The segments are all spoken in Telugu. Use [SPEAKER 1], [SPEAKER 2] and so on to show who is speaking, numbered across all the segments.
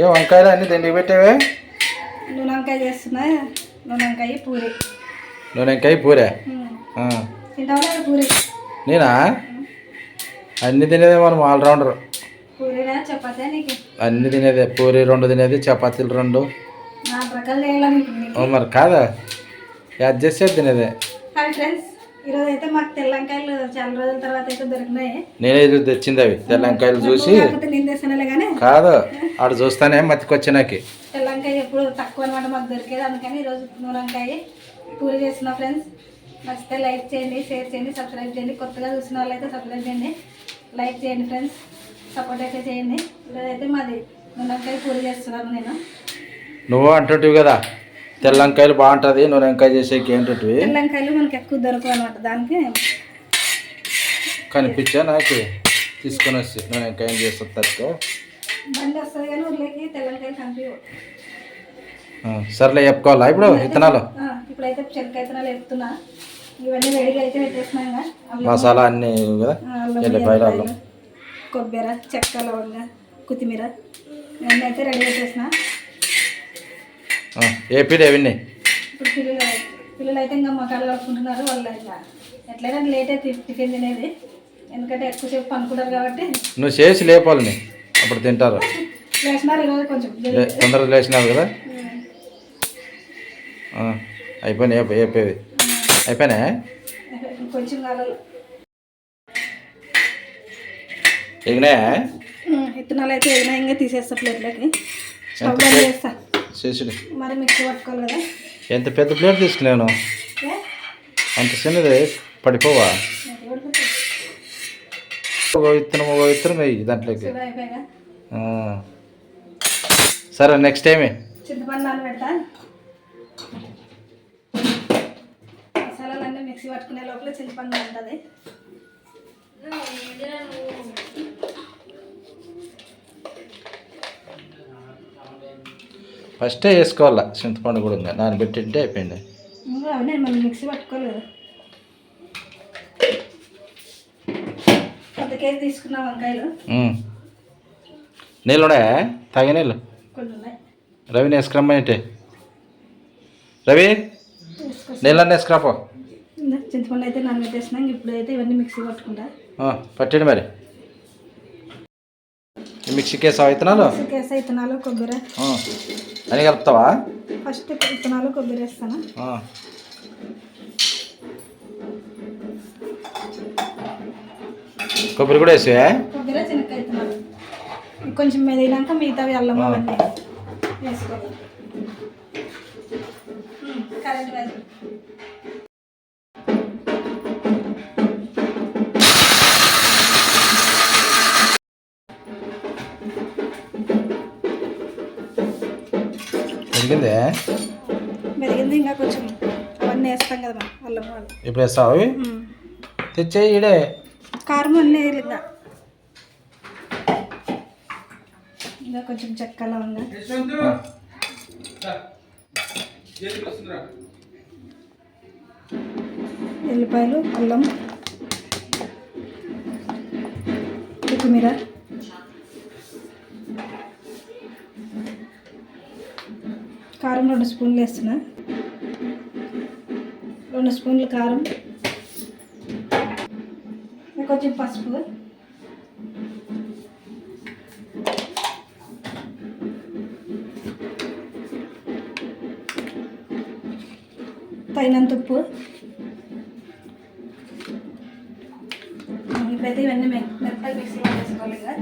[SPEAKER 1] ఏ వంకాయలు అన్ని తిండికి పెట్టావే?
[SPEAKER 2] నూనె వంకాయ చేస్తున్నా నూనె వంకాయ పూరి?
[SPEAKER 1] నూనె వంకాయ పూరే? నేనా? అన్ని తినేదే మనం ఆల్రౌండర్. అన్ని తినేదే పూరి రెండు తినేది చపాతీలు రెండు. మరి కాదా? యాడ్ చేస్తే తినేదే.
[SPEAKER 2] Hi friends. ఈరోజు అయితే మాకు తెల్ల వంకాయలు చాలా రోజుల తర్వాత అయితే దొరికినాయి.
[SPEAKER 1] నేనే ఇది తెచ్చింది అవి. తెల్ల వంకాయలు చూసి
[SPEAKER 2] నేను తెస్తానులే కానీ
[SPEAKER 1] కాదు ఆడు చూస్తానే మతికొచ్చి నాకు
[SPEAKER 2] తెల్ల వంకాయ ఎప్పుడు తక్కువ అనమాట మాకు దొరికేది. అందుకని ఈరోజు నూనె వంకాయ పూరి చేస్తున్నా ఫ్రెండ్స్. నచ్చితే లైక్ చేయండి షేర్ చేయండి సబ్స్క్రైబ్ చేయండి. కొత్తగా చూసిన వాళ్ళైతే సబ్స్క్రైబ్ చేయండి. లైక్ చేయండి ఫ్రెండ్స్. సపోర్ట్ అయితే చేయండి. ఈరోజు అయితే మాది నూనె వంకాయ పూరి చేస్తున్నాను నేను.
[SPEAKER 1] నువ్వు అంటుంటివి కదా. తెల్ల వంకాయలు బాగుంటుంది నూనె వంకాయ చేసేకి ఏంటుంటివి
[SPEAKER 2] తెల్ల వంకాయలు మనకి ఎక్కువ దొరకవు అనమాట దానికి.
[SPEAKER 1] కనిపించా నాకు? తీసుకొని వచ్చి నూనె వంకాయ చేస్తా తక్కువ.
[SPEAKER 2] బండి వస్తుంది కానీ ఊర్లోకి తెల్ల వంకాయలు కనిపించవు
[SPEAKER 1] సర్లే చెప్పుకోవాలా ఇప్పుడు? విత్తనాలు?
[SPEAKER 2] ఇప్పుడైతే చెనక్కాయ విత్తనాలు వేస్తున్నా ఇవన్నీ రెడీగా అయితే పెట్టేస్తున్నాం
[SPEAKER 1] మసాలా అన్నీ కదా? ఎల్లిపాయలు అల్లం.
[SPEAKER 2] కొబ్బరి చెక్క లవంగ కొత్తిమీర. ఇవన్నీ అయితే రెడీ
[SPEAKER 1] ఏపీడి అవన్నీ
[SPEAKER 2] ఇప్పుడు పిల్లలు పిల్లలు అయితే ఇంకా మకాలు కలుపుకుంటున్నారు వాళ్ళు ఇంకా ఎట్లయినా లేట్ అయితే టిఫిన్ తినేది. ఎందుకంటే ఎక్కువసేపు పనుకుంటారు కాబట్టి.
[SPEAKER 1] నువ్వు చేసి లేపాలని అప్పుడు తింటారు.
[SPEAKER 2] లేచినారు ఈరోజు కొంచెం
[SPEAKER 1] తొందరగా లేచినావు కదా? ఆ, అయిపోయినాయి అయిపోయి అయిపోయి అయిపోయినా
[SPEAKER 2] కొంచెం కాలాలి.
[SPEAKER 1] ఎగినాయా?
[SPEAKER 2] విత్తనాలు అయితే ఏమైనా ఇంకా తీసేస్తా ప్లేట్లోకి. స్టవ్ చేస్తా.
[SPEAKER 1] చేసుడు
[SPEAKER 2] మరి మిక్సీ పట్టుకోవాలి కదా.
[SPEAKER 1] ఎంత పెద్ద ప్లేట్ తీసుకున్నాను? అంత చిన్నది పడిపోవా? ఒక విత్తనం ఒక విత్తనం వేయి దాంట్లోకి. సరే నెక్స్ట్ టైమే
[SPEAKER 2] చింతపండు నానబెడతా మసాలాలన్నీ మిక్సీ పట్టుకునే లోపల చింతపండు ఉంటుంది.
[SPEAKER 1] ఫస్టే వేసుకోవాలా చింతపండు కూడా ఇంకా నానబెట్టింటే అయిపోయింది.
[SPEAKER 2] మనం మిక్సీ పెద్ద కేజీ తీసుకున్న వంకాయలు.
[SPEAKER 1] నీళ్ళు ఉన్నాయా తాగే నీళ్ళు?
[SPEAKER 2] కొన్ని ఉన్నాయి
[SPEAKER 1] రవిని వేసుకురమ్మనిటే రవి నీళ్ళన్నీ వేసుకురాపో.
[SPEAKER 2] చింతపండు అయితే నానబెట్టేసినాం ఇప్పుడు అయితే ఇవన్నీ మిక్సీ పట్టుకుంటా.
[SPEAKER 1] పట్టండి మరి. ఈ మిక్సీకి వేసావు విత్తనాలు
[SPEAKER 2] కేస విత్తనాలు కొబ్బరి.
[SPEAKER 1] ఆ. అన్నీ కలుపుతావా?
[SPEAKER 2] ఫస్ట్ విత్తనాలు కొబ్బరి వేస్తాను.
[SPEAKER 1] కొబ్బరి కూడా వేసావా?
[SPEAKER 2] కొబ్బరి శనక్కాయ విత్తనాలు కొంచెం మెదిగినాక మిగతావి అల్లం అవన్నీ వేసుకోవాలి. కరెంట్ వైర్
[SPEAKER 1] ఉడికిందే
[SPEAKER 2] మెదిగింది ఇంకా కొంచెం అవన్నీ వేస్తాం కదా అల్లం వాళ్ళు
[SPEAKER 1] ఇప్పుడు వేస్తావు అవి? తెచ్చేయి ఈడే.
[SPEAKER 2] కారం అన్నీ వేయాలి ఇంకా ఇంకా కొంచెం చెక్క లవంగా ఎల్లిపాయలు అల్లం కొత్తిమీర. కారం రెండు స్పూన్లు వేస్తున్నా. రెండు స్పూన్లు కారం. కొంచెం పసుపు. తగినంత ఉప్పు. ఇప్పుడైతే ఇవన్నీ మె మెత్తగా మిక్సీ వేసుకోవాలి కదా.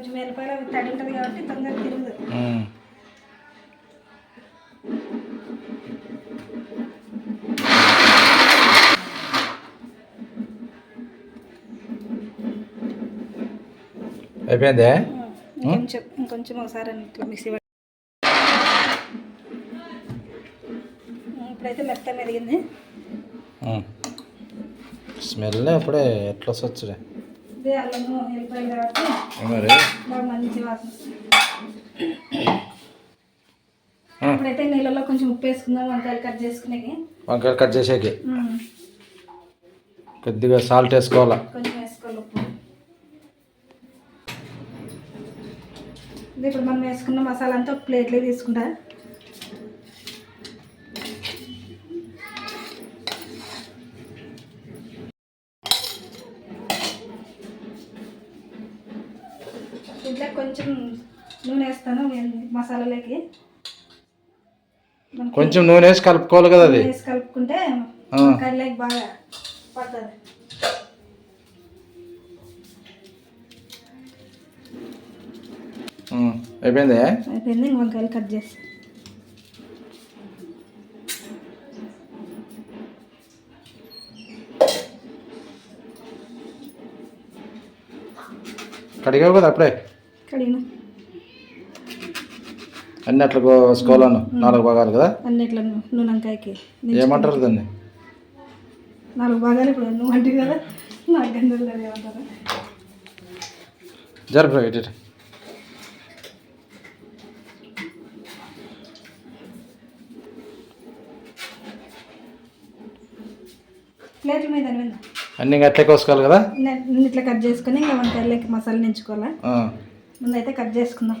[SPEAKER 2] కొంచెం ఎల్లిపాయలు అవి తడి ఉంటుంది కాబట్టి తొందరగా తిరగదు.
[SPEAKER 1] అయిపోయిందే?
[SPEAKER 2] ఇంకొంచెం ఇంకొంచెం ఒకసారి ఇట్లా మిక్సీ ఇప్పుడైతే మెత్త మెరిగింది.
[SPEAKER 1] స్మెల్ అప్పుడే ఎట్లా వస్తుంది
[SPEAKER 2] ఇదే అల్లము వెళ్ళిపోయింది కాబట్టి బాగా మంచి వాసన. ఇప్పుడైతే నీళ్ళలో కొంచెం ఉప్పు వేసుకుందాం వంకాయలు కట్ చేసుకునేకి.
[SPEAKER 1] వంకాయలు కట్ చేసేకి. కొద్దిగా సాల్ట్ వేసుకోవాలా?
[SPEAKER 2] కొంచెం వేసుకోవాలి ఉప్పు. ఇప్పుడు మనం వేసుకున్న మసాలా అంతా ఒక ప్లేట్లో తీసుకుంటా దీంట్లో కొంచెం నూనె వేస్తాను మసాలాలోకి.
[SPEAKER 1] కొంచెం నూనె వేసి కలుపుకోవాలి కదా అది.
[SPEAKER 2] వేసి కలుపుకుంటే. కర్రీలోకి బాగా పడుతుంది.
[SPEAKER 1] అయిపోయింది?
[SPEAKER 2] అయిపోయింది వంకాయలు కట్ చేసి
[SPEAKER 1] కడిగావు కదా అప్పుడే?
[SPEAKER 2] కడిగిన
[SPEAKER 1] అన్ని అట్లా కోసుకోవాలను నాలుగు భాగాలు కదా?
[SPEAKER 2] అన్నిట్లో నూనె వంకాయకి
[SPEAKER 1] ఏమంటారు దాన్ని?
[SPEAKER 2] నాలుగు భాగాలు ఇప్పుడు నువ్వు అంటే కదా? నాకు గందలు కదా ఏమంటారు.
[SPEAKER 1] జరుపు ఇటు.
[SPEAKER 2] ప్లేట్ల మీద
[SPEAKER 1] అన్ని అట్లే కోసుకోవాలి కదా?
[SPEAKER 2] ఇట్లా కట్ చేసుకొని ఇంకా వంకాయలకి మసాలా నించుకోవాలా. ముందైతే కట్ చేసుకుందాం.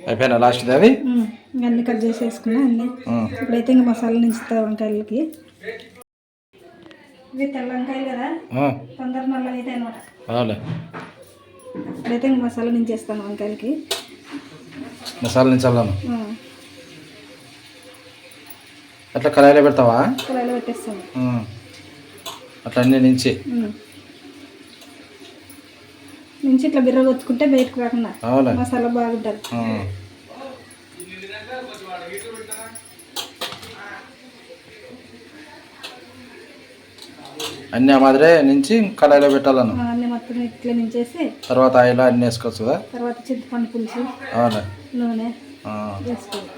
[SPEAKER 1] అయిపోయినా లాస్ట్ అది
[SPEAKER 2] ఇంకా అన్ని కట్ చేసేసుకున్నా అన్ని. ఇప్పుడైతే ఇంకా మసాలా నించుతా వంకాయలకి. ఇవి తెల్ల వంకాయలు కదా? తొందర నల్ల అయితే అనమాట ఇప్పుడైతే ఇంక మసాలా నించేస్తాను వంకాయలకి.
[SPEAKER 1] మసాలా నుంచి చల్లాను
[SPEAKER 2] ఆ,
[SPEAKER 1] అట్లా కళాయిలో పెడతావా?
[SPEAKER 2] కడాయిలో పెట్టేస్తాను.
[SPEAKER 1] అట్లా అన్ని నుంచి.
[SPEAKER 2] నుంచి ఇట్లా బిర్ర కొట్టుకుంటే బయటకు రాకుండా మసాలా బాగుంటుంది.
[SPEAKER 1] అన్ని ఆ మాదిరే నుంచి కళాయిలో పెట్టాలను.
[SPEAKER 2] అన్ని మొత్తం ఇట్లా నించేసి
[SPEAKER 1] తర్వాత ఆయిల్ అన్ని వేసుకోవచ్చు కదా
[SPEAKER 2] తర్వాత చింతపండు పులుసు
[SPEAKER 1] అవులే
[SPEAKER 2] నూనె. వేసుకోవాలి.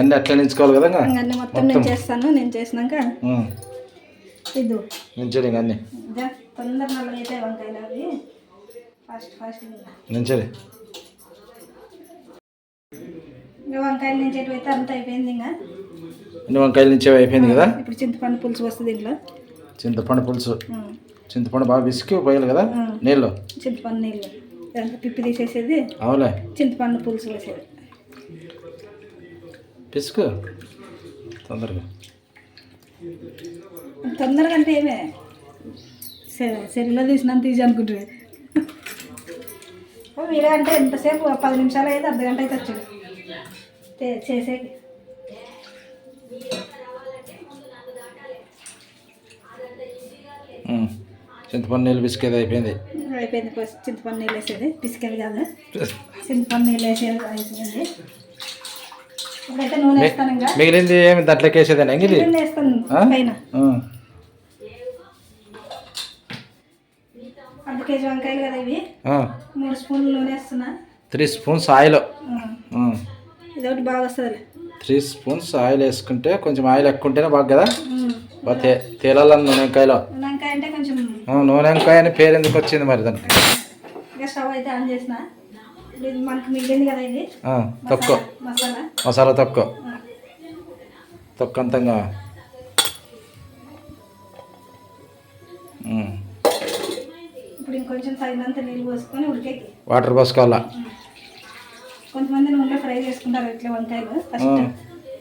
[SPEAKER 1] అన్ని అట్లా నించుకోవాలి కదా
[SPEAKER 2] అన్ని మొత్తం నేను చేస్తాను నేను చేసినాక. ఇద్దు
[SPEAKER 1] నించోడి అన్ని.
[SPEAKER 2] ఇదా, తొందర అయితే వంకాయలు అవి. ఫాస్ట్ ఫాస్ట్
[SPEAKER 1] నించోడి.
[SPEAKER 2] వంకాయలు నించేటివి అయితే అంతా అయిపోయింది ఇంకా.
[SPEAKER 1] అన్ని వంకాయలు నుంచి అయిపోయింది కదా?
[SPEAKER 2] ఇప్పుడు చింతపండు పులుసు వస్తుంది దీంట్లో
[SPEAKER 1] చింతపండు పులుసు. చింతపండు బాగా విసికి పోయాలి కదా. నీళ్ళు?
[SPEAKER 2] చింతపండు నీళ్ళు. పిప్పి తీసేసేది.
[SPEAKER 1] అవులే
[SPEAKER 2] చింతపండు పులుసు వేసేది.
[SPEAKER 1] పిసుకు. తొందరగా.
[SPEAKER 2] తొందరగా అంటే ఏమే? సెల్లో తీసినంత తీసి అనుకుంటుంది వీడే అంటే ఎంతసేపు? పది నిమిషాలు అయితే అర్ధ గంట అయితే వచ్చాడు
[SPEAKER 1] ఉమ్. చింతపండు నీళ్ళు పిసికేది అయిపోయింది.
[SPEAKER 2] అయిపోయింది ఫస్ట్ చింతపండు నీళ్ళు వేసేది. పిసికేది కాదు. చింతపండు నీళ్ళు వేసేది అయిపోయింది ఇప్పుడైతే నూనె వేస్తాను ఇంకా
[SPEAKER 1] మిగిలింది ఏమి దాంట్లోకి వేసేదేనా ఇది three spoons oil. Three spoons oil వేసుకుంటే కొంచెం ఆయిల్ ఎక్కువ ఉంటేనే బాగా కదా? బాగా తే తేలాలని నూనె వంకాయలో.
[SPEAKER 2] వంకాయ అంటే కొంచెం
[SPEAKER 1] ఆ, నూనె వంకాయ అని పేరు ఎందుకు వచ్చింది మరి దానికి? తక్కువ.
[SPEAKER 2] మసాలా?
[SPEAKER 1] తక్కువ
[SPEAKER 2] ఉడికేకి.
[SPEAKER 1] వాటర్ పోసుకోవాలా?
[SPEAKER 2] కొంతమంది నూనెలో ఫ్రై చేసుకుంటారు ఇట్లా వంకాయలు. ఫస్ట్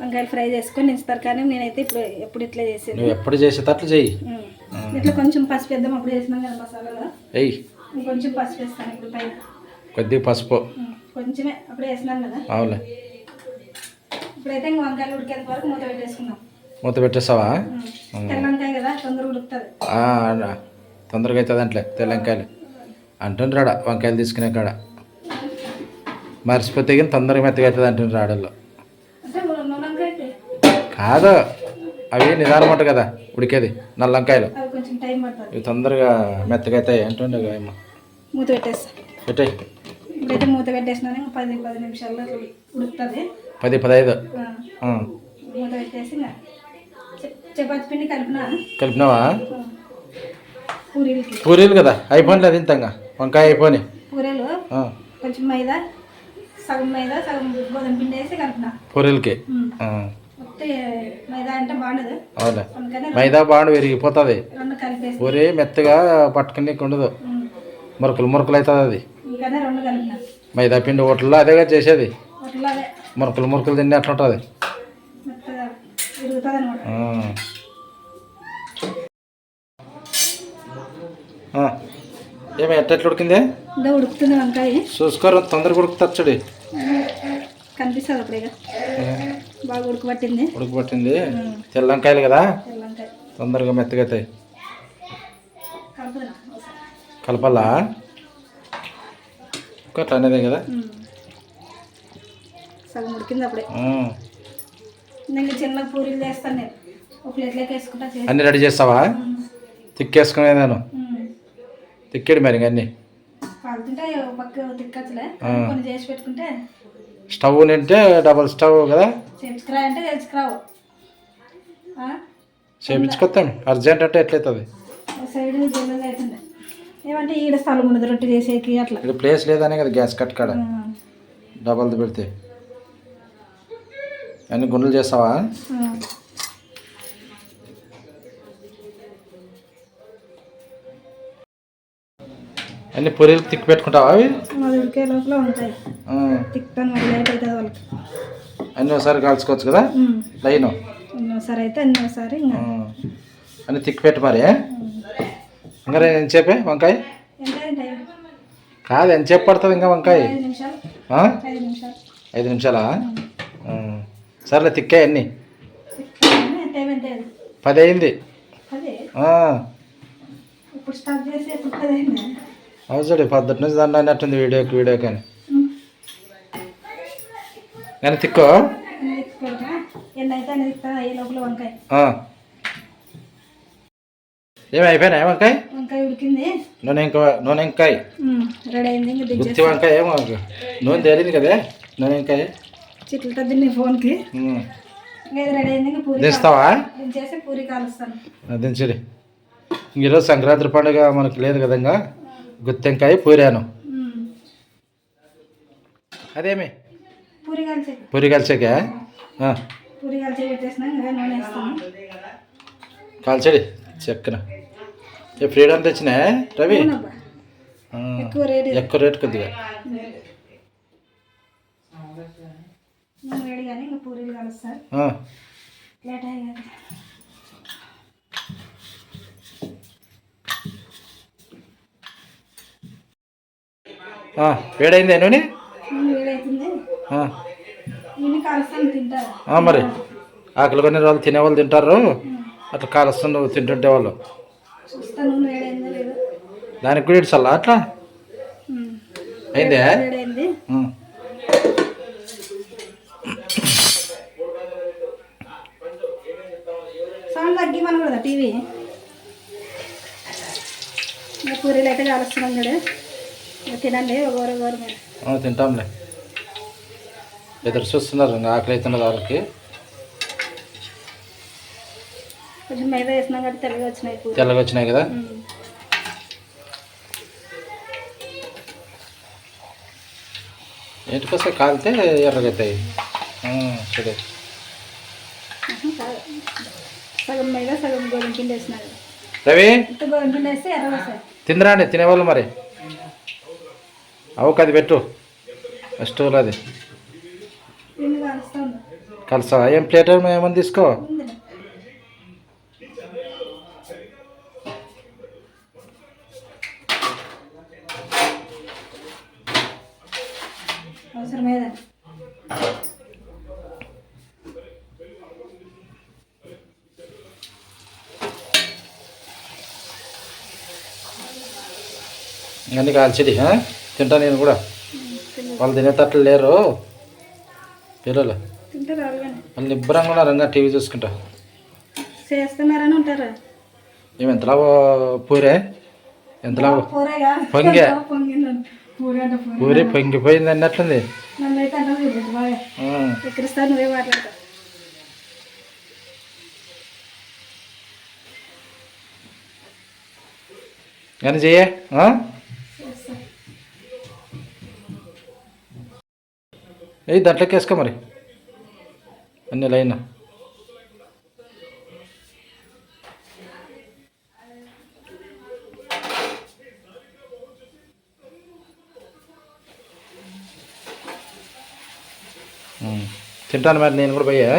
[SPEAKER 2] వంకాయలు ఫ్రై చేసుకొని ఇస్తారు కానీ నేనైతే ఇప్పుడు ఎప్పుడు ఇట్లా చేసేది.
[SPEAKER 1] నువ్వు ఎప్పుడు చేసేటట్లు చెయ్యి.
[SPEAKER 2] ఉమ్. ఇట్లా కొంచెం పసుపు వేద్దాం అప్పుడు వేసినాం కదా మసాలాలో.
[SPEAKER 1] ఎయ్యి
[SPEAKER 2] ఇంకొంచెం పసుపు వేస్తాను ఇప్పుడు పైన.
[SPEAKER 1] కొద్దిగా పసుపు.
[SPEAKER 2] కొంచెమే అప్పుడు వేసినాం కదా.
[SPEAKER 1] అవులే
[SPEAKER 2] ఇప్పుడైతే ఇంక వంకాయలు ఉడికేంత వరకు మూత పెట్టేసుకుందాం.
[SPEAKER 1] మూత పెట్టేస్తావా?
[SPEAKER 2] ఉమ్. తెల్ల వంకాయ కదా తొందరగా ఉడుకుతుంది.
[SPEAKER 1] తొందరగా అవుతుంది అంట్లే తెల్లంకాయలు. అంటుండ్రాడ వంకాయలు తీసుకునే కాడ? మర్చిపోతే కానీ తొందరగా మెత్తగా అవుతుంది అంటుండ్రు ఆడల్లో
[SPEAKER 2] అంటే
[SPEAKER 1] కాదు అవి నిదానం ఉంటుంది కదా ఉడికేది నల్ల వంకాయలు
[SPEAKER 2] అవి కొంచెం టైం పడుతుంది.
[SPEAKER 1] ఇవి తొందరగా మెత్తగా అవుతాయి అంటుండే ఏమో.
[SPEAKER 2] మూత పెట్టేస్తా.
[SPEAKER 1] పెట్టాయి.
[SPEAKER 2] ఇప్పుడైతే మూత పెట్టేసినా ఇంకా పది పది నిమిషాల్లో ఉడుకుతుంది.
[SPEAKER 1] పది పదహైదు
[SPEAKER 2] చపాతి
[SPEAKER 1] కలిపినావా? పూరీలు కదా అయిపోయింది అది ఇంతంగా. వంకాయ అయిపోయి
[SPEAKER 2] పూరీలు? కొంచెం మైదా సగం మైదా సగం గోధుమ పిండి వేసి కలిపిన.
[SPEAKER 1] పూరీలకి.
[SPEAKER 2] మొత్తం మైదా అంటే బాగుండదు.
[SPEAKER 1] అవులే
[SPEAKER 2] అందుకని
[SPEAKER 1] మైదా బాండు విరిగిపోతుంది. పూరి మెత్తగా పట్టుకుని ఉండదు. మురకలు మురకలు అవుతుంది అది. మైదా పిండి హోటల్లో అదేగా చేసేది. మురకలు మురకలు తిండి అట్లా ఉంటుంది. ఏమి ఎట్ట ఎట్లా ఉడికింది?
[SPEAKER 2] ఉడుకుతుంది వంకాయ.
[SPEAKER 1] చూసుకోరు తొందరగా ఉడుకుతుంది చూడి.
[SPEAKER 2] కనిపిస్తుంది అప్పుడే. బాగా ఉడకబట్టింది
[SPEAKER 1] ఉడకబట్టింది తెల్ల వంకాయలు కదా? తొందరగా మెత్తగా అవుతాయి.
[SPEAKER 2] కలుపుతున్నా ఒకసారి.
[SPEAKER 1] కలపాలా? అట్లా అనేదే కదా.
[SPEAKER 2] సగం ఉడికింది అప్పుడే. నేను చిన్న పూరీలు చేస్తాను నేను. ఒక ప్లేట్లోకి వేసుకుంటా
[SPEAKER 1] అన్నీ రెడీ చేస్తావా? తిక్కేసుకునేదాను
[SPEAKER 2] ఉమ్.
[SPEAKER 1] తిక్కేడు మరి అన్నీ స్టవ్ నింటే డబల్ స్టవ్ కదా? చేపించుకొస్తాం అర్జెంట్ అంటే ఎట్లయితుంది?
[SPEAKER 2] ఏమంటే ఈడ స్థలం ఉండదు రొట్టె చేసేకి అట్లా.
[SPEAKER 1] ప్లేస్ లేదనే కదా గ్యాస్ కట్ కాడ. డబల్ది పెడితే. అన్ని గుండెలు చేస్తావా. అన్ని పూరీలు తిక్కి పెట్టుకుంటావా అవి?
[SPEAKER 2] అది ఉడికే లోపల ఉంటాయి.
[SPEAKER 1] ఆ.
[SPEAKER 2] తిక్కుతాను మరి లేట్ అవుతుంది వాళ్ళకి.
[SPEAKER 1] అన్ని ఒకసారి కాల్చుకోవచ్చు కదా. లైన్.
[SPEAKER 2] అయితే
[SPEAKER 1] అన్ని తిక్కి పెట్టు మరి ఇంకా ఎంతసేపే వంకాయ?
[SPEAKER 2] ఎంత టైం
[SPEAKER 1] కాదు ఎంతసేపు పడుతుంది ఇంకా వంకాయ?
[SPEAKER 2] ఐదు నిమిషాలు
[SPEAKER 1] ఆ?
[SPEAKER 2] ఐదు నిమిషాలు
[SPEAKER 1] ఐదు నిమిషాలా ఆ. సర్లే తిక్కే అన్ని. పది? అయింది
[SPEAKER 2] అదే
[SPEAKER 1] ఆ.
[SPEAKER 2] ఇప్పుడు స్టార్ట్ చేసి ఎప్పుడు పది అయింది
[SPEAKER 1] అవు చూడు పద్ధతి నుంచి దాన్ని అన్నట్టుంది వీడియోకి వీడియో కానీ కానీ తిక్కో?
[SPEAKER 2] వంకాయ.
[SPEAKER 1] ఏమి అయిపోయినాయి వంకాయ?
[SPEAKER 2] వంకాయ ఉడికింది.
[SPEAKER 1] నూనె ఇంకా నూనె
[SPEAKER 2] రెడీ అయింది
[SPEAKER 1] గుత్తి వంకాయ ఏమో నూనె తేలింది కదా నూనె ఇంకాయ.
[SPEAKER 2] చిట్లు తద్ది ఫోన్కి.
[SPEAKER 1] ఉమ్.
[SPEAKER 2] ఇంకా ఇది రెడీ అయింది ఇంకా పూరి
[SPEAKER 1] దించుతావా
[SPEAKER 2] దించేసి పూరి కాలుస్తాను.
[SPEAKER 1] దించుడి ఈరోజు సంక్రాంతి పండుగ మనకు లేదు కదా గుత్తెంకాయ పూరాను. అదేమి?
[SPEAKER 2] పూరి
[SPEAKER 1] కలిసాక
[SPEAKER 2] పూరి కాల్చి పెట్టేసిన ఇంకా నూనె వేస్తాను.
[SPEAKER 1] కాల్చడి. చెక్కన. ఫ్రీడమ్ తెచ్చినా రవి.
[SPEAKER 2] ఎక్కువ రేట్
[SPEAKER 1] కొద్దిగా.
[SPEAKER 2] నూనె వేడి కానీ ఇంకా పూరీలు కలుస్తారు. లేట్
[SPEAKER 1] వేడైంది నూనె
[SPEAKER 2] కాలుస్తాను
[SPEAKER 1] మరి. ఆకలి కొన్ని వాళ్ళు తినేవాళ్ళు తింటారు. అట్లా కాలుస్తుండు తింటుంటే వాళ్ళు. దానికి కూడా ఇడ్చల్లా అట్లా. అయిందే?
[SPEAKER 2] తగ్గి మనం కూడా టీవీ. పూరీలు అయితే కాలుస్తున్నాం చూడు. తినండి ఒకరు ఒకరు మీరు
[SPEAKER 1] తింటాంలే. ఎదురు చూస్తున్నారు ఆకలి అవుతున్నది వాళ్ళకి
[SPEAKER 2] కొంచెం మైదా వేసినాం కాబట్టి తెల్లగా వచ్చినాయి
[SPEAKER 1] తెల్లగా వచ్చినాయి కదా. ఏంటికొస్తే కాలితే ఎర్రగవుతాయి ఆ, చూడు
[SPEAKER 2] ఆహా, కాదు. సగం మైదా సగం గోధుమ పిండి వేసినారు
[SPEAKER 1] రవి?
[SPEAKER 2] గోధుమ పిండి వేస్తే ఎర్ర వస్తాయి
[SPEAKER 1] తిందిరాండి తినేవాళ్ళు మరి. అవకు అది పెట్టు స్టూల్ అది. కలుసా ఏం ప్లేట్ ఏమని తీసుకో.
[SPEAKER 2] అవసరమేదా?
[SPEAKER 1] అన్నీ కాల్చిడి ఆ? తింటా నేను కూడా. వాళ్ళు తినేటట్లు లేరు. పిల్లలు. వాళ్ళు నిబ్బరంగా ఉన్నారు ఇంకా టీవీ చూసుకుంటా.
[SPEAKER 2] చేస్తున్నారని ఉంటారు.
[SPEAKER 1] ఏమి ఎంతలా పూరే? ఎంతలా పొంగే.
[SPEAKER 2] పూరే
[SPEAKER 1] పొంగిపోయింది అన్నట్లుంది
[SPEAKER 2] నన్ను అయితే
[SPEAKER 1] ఏయ్ దాంట్లోకి వేసుకో మరి. అన్ని లైన్. తింటాను మరి నేను కూడా పోయా.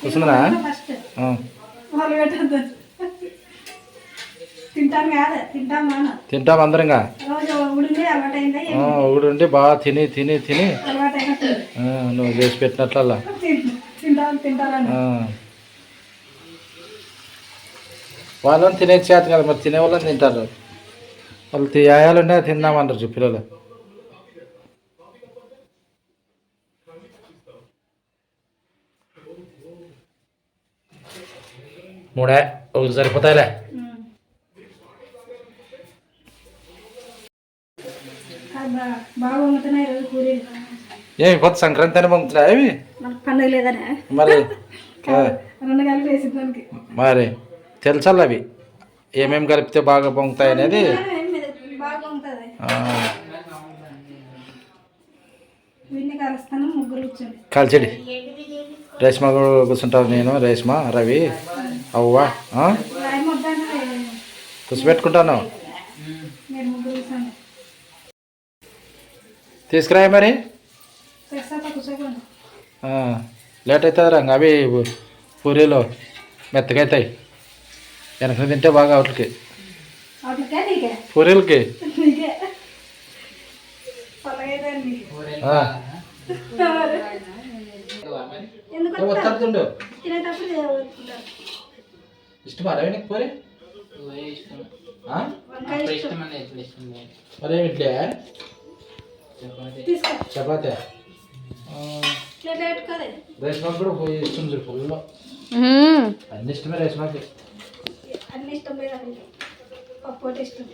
[SPEAKER 1] కూర్చున్నా
[SPEAKER 2] ఫస్ట్ వాళ్ళు పెట్టద్దు. తింటాను కాదు తింటాం
[SPEAKER 1] అందరంగా ఒకడు ఉండి బాగా తిని తిని తిని. నువ్వు చేసి పెట్టినట్లల్లా. వాళ్ళని తినే చేత కదా మరి తినే వాళ్ళని తింటారు. వాళ్ళు తియాలుండే తిందామంటారు పిల్లలు. మూడే ఒకటి సరిపోతాయిలే.
[SPEAKER 2] బాగా వండుతున్నాయి రోజు
[SPEAKER 1] ఏమి కొత్త సంక్రాంతి అని పంపుతున్నా. ఏమి?
[SPEAKER 2] మనకు పండుగ లేదనే.
[SPEAKER 1] మరి మరి తెలుసల్లా అవి? ఏమేమి కలిపితే బాగా పొంగుతాయి అనేది? కాల్చెడి. రేష్మ కూడా కూర్చుంటాను నేను రేష్మ రవి అవ్వ కూర్చోబెట్టుకుంటాను తీసుకురాయి మరి? లేట్ అవుతుంది రంగ అవి పూరీలు మెత్తగా అవుతాయి వెనక తింటే బాగా వాటికి. పూరీలకి. ఇష్టమా రవి నీకు. పూరి? చపాతీ? రేష్మకి కూడా పోయి ఇష్టం చూడు ఫుల్ అన్ని ఇష్టమే రేష్మకి
[SPEAKER 2] అన్ని ఇష్టం. పప్పు ఇష్టం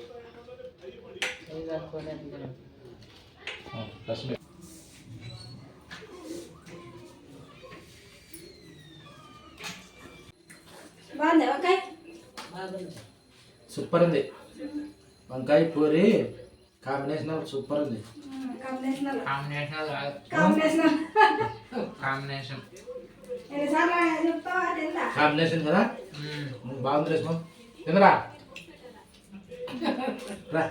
[SPEAKER 1] సూపర్ ఉంది. వంకాయ పూరి కాంబినేషన్ సూపర్ ఉంది.
[SPEAKER 2] కాంబినేషన్
[SPEAKER 3] కాంబినేషన్ కాదు.
[SPEAKER 1] కాంబినేషన్ కదా? బాగుంది రేష్మ తిందరా రా